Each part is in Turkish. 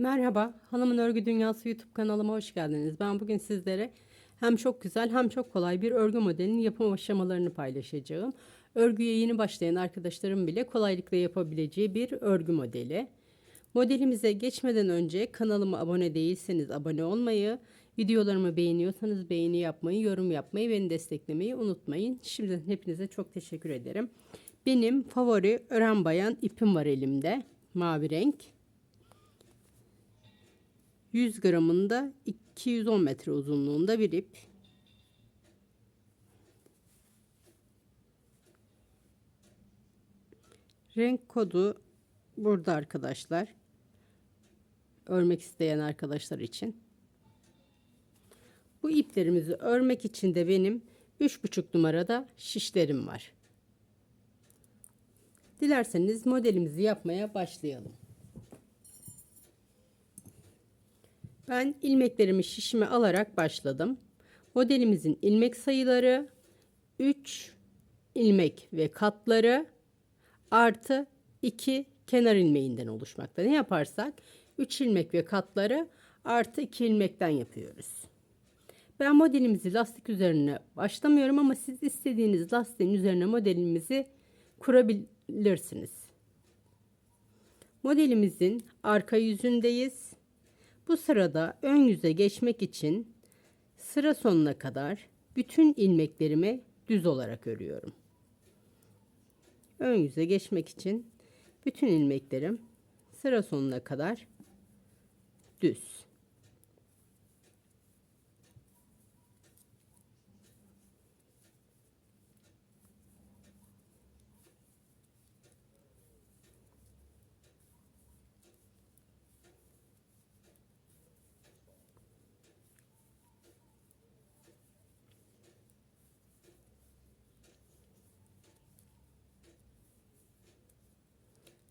Merhaba, Hanımın Örgü Dünyası YouTube kanalıma hoş geldiniz. Ben bugün sizlere hem çok güzel hem çok kolay bir örgü modelinin yapım aşamalarını paylaşacağım. Örgüye yeni başlayan arkadaşlarım bile kolaylıkla yapabileceği bir örgü modeli. Modelimize geçmeden önce kanalıma abone değilseniz abone olmayı, videolarımı beğeniyorsanız beğeni yapmayı, yorum yapmayı, beni desteklemeyi unutmayın. Şimdiden hepinize çok teşekkür ederim. Benim favori ören bayan ipim var elimde. Mavi renk. 100 gramında 210 metre uzunluğunda bir ip. Renk kodu burada arkadaşlar. Örmek isteyen arkadaşlar için. Bu iplerimizi örmek için de benim 3,5 numarada şişlerim var. Dilerseniz modelimizi yapmaya başlayalım. Ben ilmeklerimi şişime alarak başladım. Modelimizin ilmek sayıları 3 ilmek ve katları artı 2 kenar ilmeğinden oluşmakta. Ne yaparsak 3 ilmek ve katları artı 2 ilmekten yapıyoruz. Ben modelimizi lastik üzerine başlamıyorum ama siz istediğiniz lastiğin üzerine modelimizi kurabilirsiniz. Modelimizin arka yüzündeyiz. Bu sırada ön yüze geçmek için sıra sonuna kadar bütün ilmeklerimi düz olarak örüyorum. Ön yüze geçmek için bütün ilmeklerim sıra sonuna kadar düz.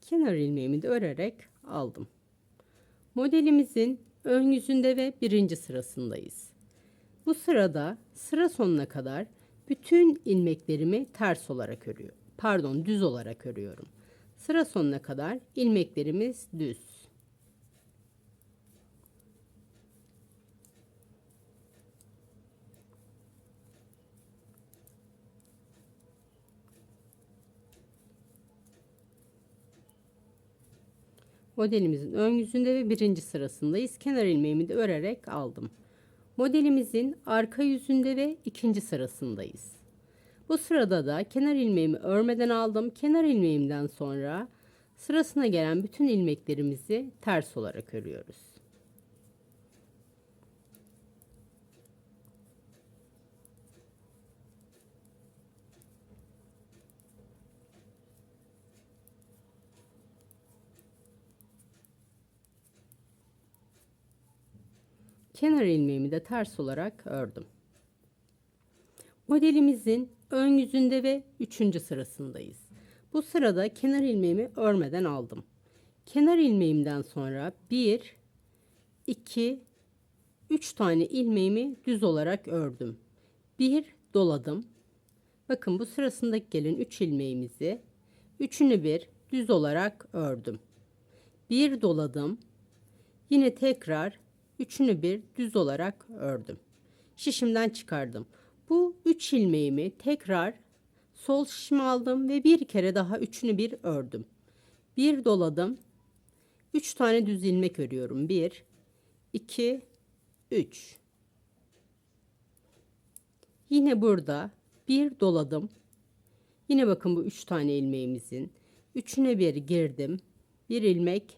Kenar ilmeğimi de örerek aldım. Modelimizin ön yüzünde ve birinci sırasındayız. Bu sırada sıra sonuna kadar bütün ilmeklerimi ters olarak örüyorum. Pardon düz olarak örüyorum. Sıra sonuna kadar ilmeklerimiz düz. Modelimizin ön yüzünde ve birinci sırasındayız. Kenar ilmeğimi de örerek aldım. Modelimizin arka yüzünde ve ikinci sırasındayız. Bu sırada da kenar ilmeğimi örmeden aldım. Kenar ilmeğimden sonra sırasına gelen bütün ilmeklerimizi ters olarak örüyoruz. Kenar ilmeğimi de ters olarak ördüm. Modelimizin ön yüzünde ve üçüncü sırasındayız. Bu sırada kenar ilmeğimi örmeden aldım. Kenar ilmeğimden sonra 1, 2, 3 tane ilmeğimi düz olarak ördüm. Bir doladım. Bakın bu sırasındaki gelen 3 ilmeğimizi üçünü bir düz olarak ördüm. Bir doladım. Yine tekrar üçünü bir düz olarak ördüm. Şişimden çıkardım. Bu üç ilmeğimi tekrar sol şişime aldım ve bir kere daha üçünü bir ördüm. Bir doladım. Üç tane düz ilmek örüyorum. Bir, iki, üç. Yine burada bir doladım. Yine bakın bu üç tane ilmeğimizin üçüne bir girdim. Bir ilmek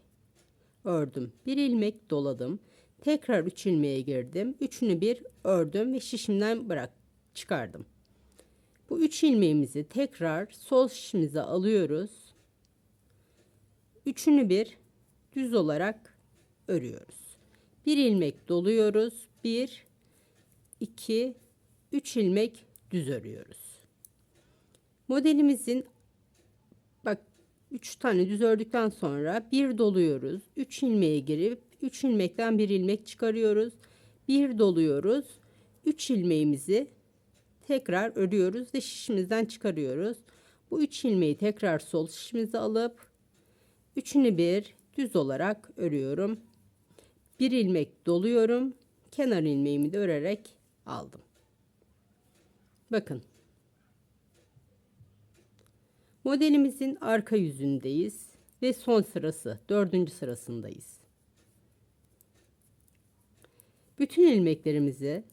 ördüm. Bir ilmek doladım. Tekrar 3 ilmeğe girdim. Üçünü bir ördüm ve şişimden bırak çıkardım. Bu 3 ilmeğimizi tekrar sol şişimize alıyoruz. Üçünü bir düz olarak örüyoruz. Bir ilmek doluyoruz. 1 2 3 ilmek düz örüyoruz. Modelimizin bak 3 tane düz ördükten sonra bir doluyoruz. 3 ilmeğe girip 3 ilmekten bir ilmek çıkarıyoruz. Bir doluyoruz. 3 ilmeğimizi tekrar örüyoruz ve şişimizden çıkarıyoruz. Bu 3 ilmeği tekrar sol şişimize alıp üçünü bir düz olarak örüyorum. Bir ilmek doluyorum. Kenar ilmeğimi de örerek aldım. Bakın. Modelimizin arka yüzündeyiz ve son sırası, dördüncü sırasındayız. Bütün ilmeklerimizi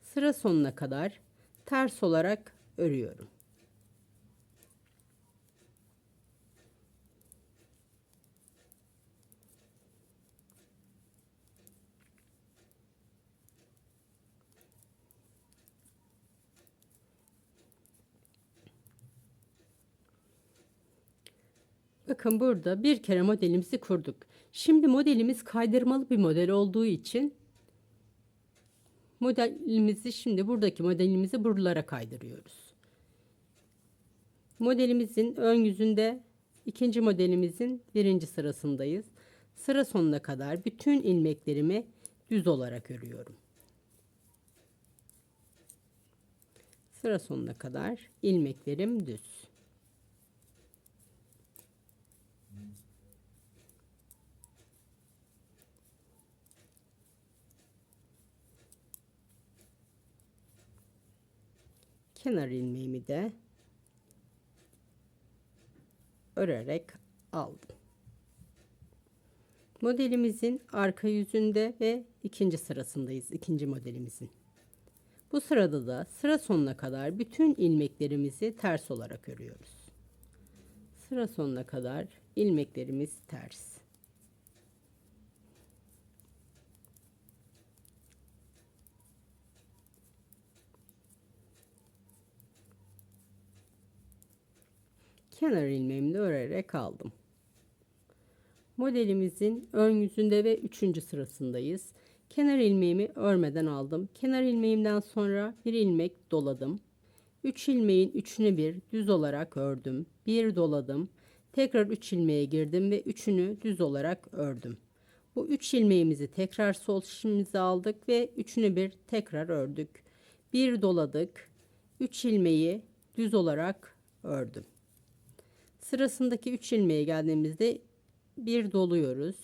sıra sonuna kadar ters olarak örüyorum. Bakın burada bir kere modelimizi kurduk. Şimdi modelimiz kaydırmalı bir model olduğu için modelimizi şimdi buradaki modelimizi buralara kaydırıyoruz. Modelimizin ön yüzünde ikinci modelimizin birinci sırasındayız. Sıra sonuna kadar bütün ilmeklerimi düz olarak örüyorum. Sıra sonuna kadar ilmeklerim düz. Kenar ilmeğimi de örerek aldım. Modelimizin arka yüzünde ve ikinci sırasındayız. ikinci modelimizin. Bu sırada da sıra sonuna kadar bütün ilmeklerimizi ters olarak örüyoruz. Sıra sonuna kadar ilmeklerimiz ters. Kenar ilmeğimi de örerek aldım. Modelimizin ön yüzünde ve üçüncü sırasındayız. Kenar ilmeğimi örmeden aldım. Kenar ilmeğimden sonra bir ilmek doladım. 3 ilmeğin üçünü bir düz olarak ördüm. Bir doladım. Tekrar 3 ilmeğe girdim ve üçünü düz olarak ördüm. Bu 3 ilmeğimizi tekrar sol şişimize aldık ve üçünü bir tekrar ördük. Bir doladık. 3 ilmeği düz olarak ördüm. Sırasındaki 3 ilmeğe geldiğimizde bir doluyoruz.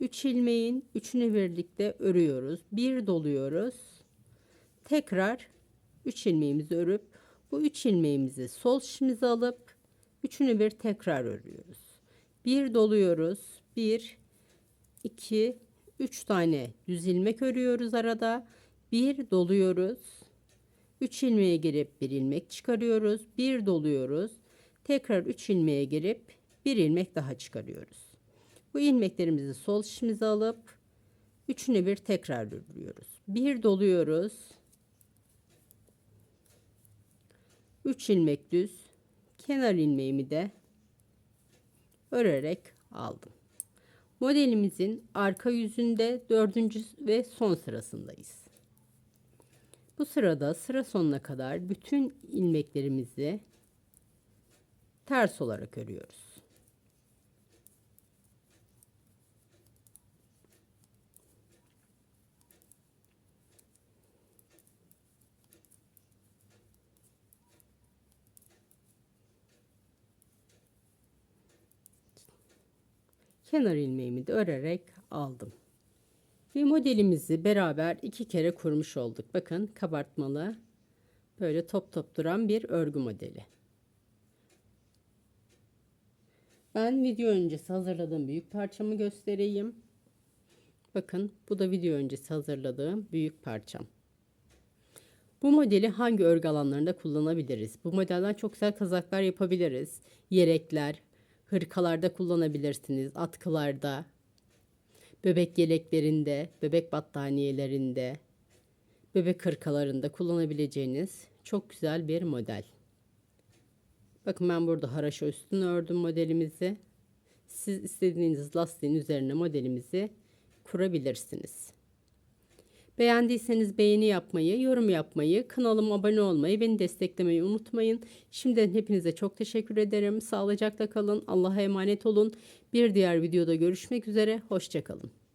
3 ilmeğin üçünü birlikte örüyoruz. Bir doluyoruz. Tekrar 3 ilmeğimizi örüp bu 3 ilmeğimizi sol şişimize alıp üçünü bir tekrar örüyoruz. Bir doluyoruz. 1 2 3 tane düz ilmek örüyoruz arada. Bir doluyoruz. 3 ilmeğe girip bir ilmek çıkarıyoruz. Bir doluyoruz. Tekrar 3 ilmeğe girip bir ilmek daha çıkarıyoruz. Bu ilmeklerimizi sol şişimize alıp üçünü bir tekrar örüyoruz. Bir doluyoruz. 3 ilmek düz. Kenar ilmeğimi de örerek aldım. Modelimizin arka yüzünde dördüncü ve son sırasındayız. Bu sırada sıra sonuna kadar bütün ilmeklerimizi ters olarak örüyoruz. kenar ilmeğimi de örerek aldım. Ve modelimizi beraber iki kere kurmuş olduk. Bakın kabartmalı böyle top top duran bir örgü modeli. Ben video öncesi hazırladığım büyük parçamı göstereyim. Bakın bu da video öncesi hazırladığım büyük parçam. Bu modeli hangi örgü alanlarında kullanabiliriz? Bu modelden çok güzel kazaklar yapabiliriz. Yelekler, hırkalarda kullanabilirsiniz. Atkılarda, bebek yeleklerinde, bebek battaniyelerinde, bebek hırkalarında kullanabileceğiniz çok güzel bir model. Bakın ben burada haraşo üstünü ördüm modelimizi. Siz istediğiniz lastiğin üzerine modelimizi kurabilirsiniz. Beğendiyseniz beğeni yapmayı, yorum yapmayı, kanalıma abone olmayı, beni desteklemeyi unutmayın. Şimdiden hepinize çok teşekkür ederim. Sağlıcakla kalın. Allah'a emanet olun. Bir diğer videoda görüşmek üzere. Hoşçakalın.